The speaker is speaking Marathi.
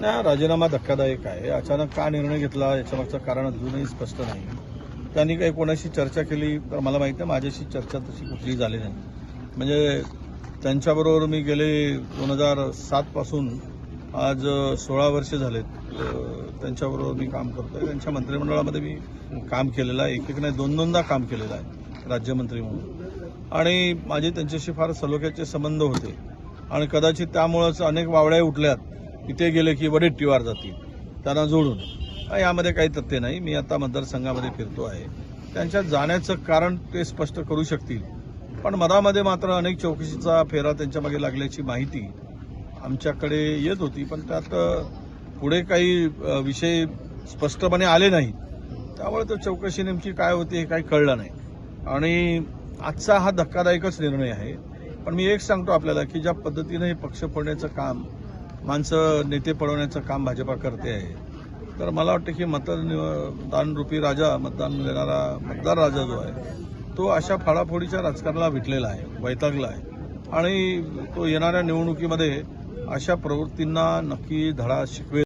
नाही राजीनामा धक्कादायक आहे. अचानक का निर्णय घेतला याच्यामागचं कारण अजूनही स्पष्ट नाही. त्यांनी काही कोणाशी चर्चा केली तर मला माहीत आहे माझ्याशी चर्चा तशी कुठलीही झाली नाही. म्हणजे त्यांच्याबरोबर मी गेले दोन हजार सातपासून आज सोळा वर्ष झालेत. त्यांच्याबरोबर मी काम करतोय. त्यांच्या मंत्रिमंडळामध्ये मी काम केलेलं आहे. एक एक नाही दोन दोनदा काम केलेलं आहे राज्यमंत्री म्हणून. आणि माझे त्यांच्याशी फार सलोख्याचे संबंध होते. आणि कदाचित त्यामुळंच अनेक वावड्या उठल्यात. इथे गेले की वडेट्टीवार जातील त्यांना जोडून. यामध्ये काही तथ्य नाही. मी आता मतदारसंघामध्ये फिरतो आहे. त्यांच्या जाण्याचं कारण ते स्पष्ट करू शकतील. पण मधामध्ये मात्र अनेक चौकशीचा फेरा त्यांच्या मागे लागल्याची माहिती आमच्याकडे येत होती. पण त्यात पुढे काही विषय स्पष्टपणे आले नाही त्यामुळे तो चौकशी नेमकी काय होती हे काही कळलं नाही. आणि आजचा हा धक्कादायकच निर्णय आहे. पण मी एक सांगतो आपल्याला की ज्या पद्धतीनं हे पक्ष फोडण्याचं काम माणसं नेते पळवण्याचं काम भाजपा करते आहे. तर मला वाटतं की मतदान रूपी राजा मतदान देणारा मतदार राजा जो आहे तो अशा फाडाफोडीच्या राजकारणाला विटलेला आहे वैतागला आहे. आणि तो येणाऱ्या निवडणुकीमध्ये अशा प्रवृत्तींना नक्की धडा शिकवेल.